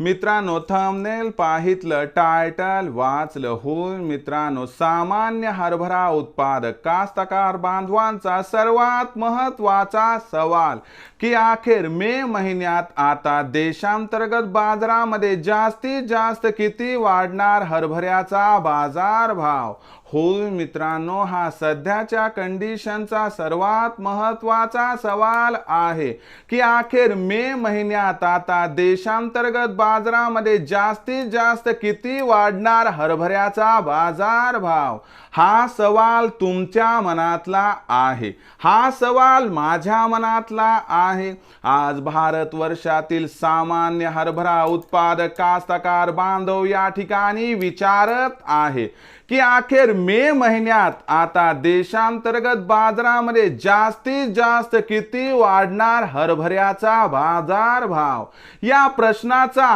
मित्रांनो thumbnail पाहितलं title वाचलं होऊन मित्रांनो सामान्य हरभरा उत्पादक कास्तकार बांधवांचा सर्वात महत्त्वाचा सवाल की अखेर मे महिन्यात आता देशांतर्गत बाजारामध्ये जास्तीत जास्त किती वाढणार हरभऱ्याचा बाजार भाव? होय मित्रांनो हा सध्याच्या कंडिशनचा सर्वात महत्त्वाचा सवाल आहे की अखेर मे महिन्यात आता देशांतर्गत बाजारामध्ये जास्तीत जास्त किती वाढणार हरभऱ्याचा बाजार भाव? हा सवाल तुमच्या मनातला आहे. हा सवाल माझ्या मनातला आहे. आज भारत वर्षातील सामान्य हरभरा उत्पादक कास्तकार बांधव या ठिकाणी विचारत आहे की अखेर मे महिन्यात आता देशांतर्गत बाजारामध्ये जास्तीत जास्त किती वाढणार हरभऱ्याचा बाजार भाव? या प्रश्नाचा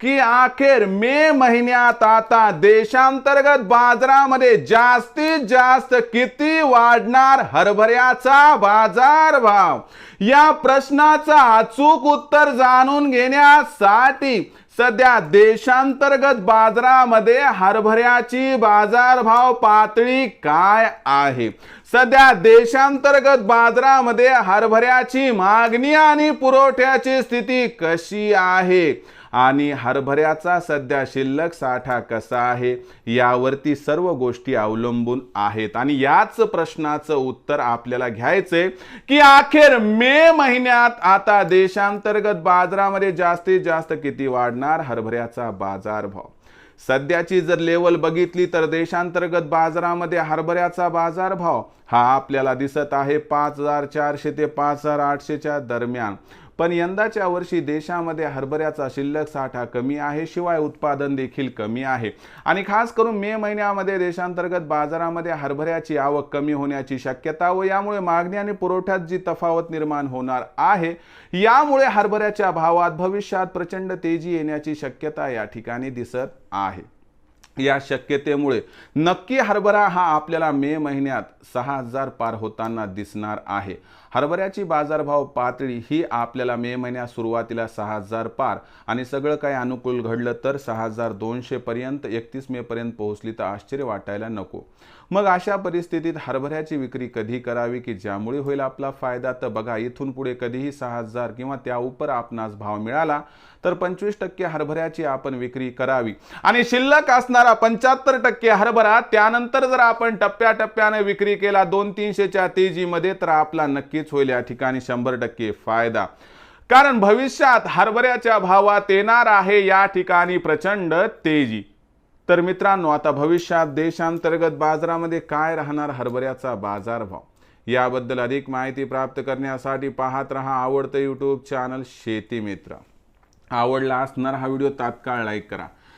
की अखेर मे महिन्यात आता देशांतर्गत बाजारामध्ये जास्तीत जास्त किती वाढणार हरभऱ्याचा बाजार भाव या प्रश्नाचा अचूक उत्तर जाणून घेण्यासाठी सध्या देशांतर्गत बाजारामध्ये हरभऱ्याची बाजारभाव पातळी काय आहे? सध्या देशांतर्गत बाजारामध्ये हरभऱ्याची मागणी आणि पुरवठ्याची स्थिती कशी आहे? आणि हरभऱ्याचा सध्या शिल्लक साठा कसा आहे? यावरती सर्व गोष्टी अवलंबून आहेत. आणि याच प्रश्नाचं उत्तर आपल्याला घ्यायचंय की अखेर मे महिन्यात आता देशांतर्गत बाजारामध्ये जास्तीत जास्त किती वाढणार हरभऱ्याचा बाजारभाव? सध्याची जर लेवल बघितली तर देशांतर्गत बाजारामध्ये हरभऱ्याचा बाजारभाव हा आपल्याला दिसत आहे पाच हजार चारशे ते पाच हजार आठशेच्या दरम्यान. पण यंदाच्या वर्षी देशामध्ये हरभऱ्याचा शिल्लक साठा कमी आहे शिवाय उत्पादन देखील कमी आहे. आणि खास करून मे महिन्यामध्ये देशांतर्गत बाजारामध्ये हरभऱ्याची आवक कमी होण्याची शक्यता व यामुळे मागणी आणि पुरवठ्यात जी तफावत निर्माण होणार आहे यामुळे हरभऱ्याच्या भावात भविष्यात प्रचंड तेजी येण्याची शक्यता या ठिकाणी दिसत आहे. या शक्यतेमुळे नक्की हरभरा हा आपल्याला मे महिन्यात सहा हजार पार होताना दिसणार आहे. हरभऱ्याची बाजारभाव पातळी ही आपल्याला मे महिन्यात सुरुवातीला सहा हजार पार आणि सगळं काही अनुकूल घडलं तर सहा हजार दोनशेपर्यंत एकतीस मेपर्यंत पोहोचली तर आश्चर्य वाटायला नको. मग अशा परिस्थितीत हरभऱ्याची विक्री कधी करावी की ज्यामुळे होईल आपला फायदा? तर बघा इथून पुढे कधीही सहा हजार किंवा त्या उपर आपणास भाव मिळाला तर पंचवीस टक्के हरभऱ्याची आपण विक्री करावी. आणि शिल्लक असणार पंच्याहत्तर टक्के हरभरा त्यानंतर जर आपण टप्प्याटप्प्याने विक्री केला दोन तीनशेच्या तेजीमध्ये तर आपला नक्कीच होईल या ठिकाणी शंभर टक्के फायदा. कारण भविष्यात हरभऱ्याच्या भावात येणार आहे या ठिकाणी प्रचंड तेजी. तर मित्रांनो आता भविष्यात देशांतर्गत बाजारामध्ये काय राहणार हरभऱ्याचा बाजारभाव? याबद्दल अधिक माहिती प्राप्त करण्यासाठी पाहत रहा आवडतं यूट्यूब चॅनल शेती मित्र. आवडला असणार हा व्हिडिओ तात्काळ लाईक करा.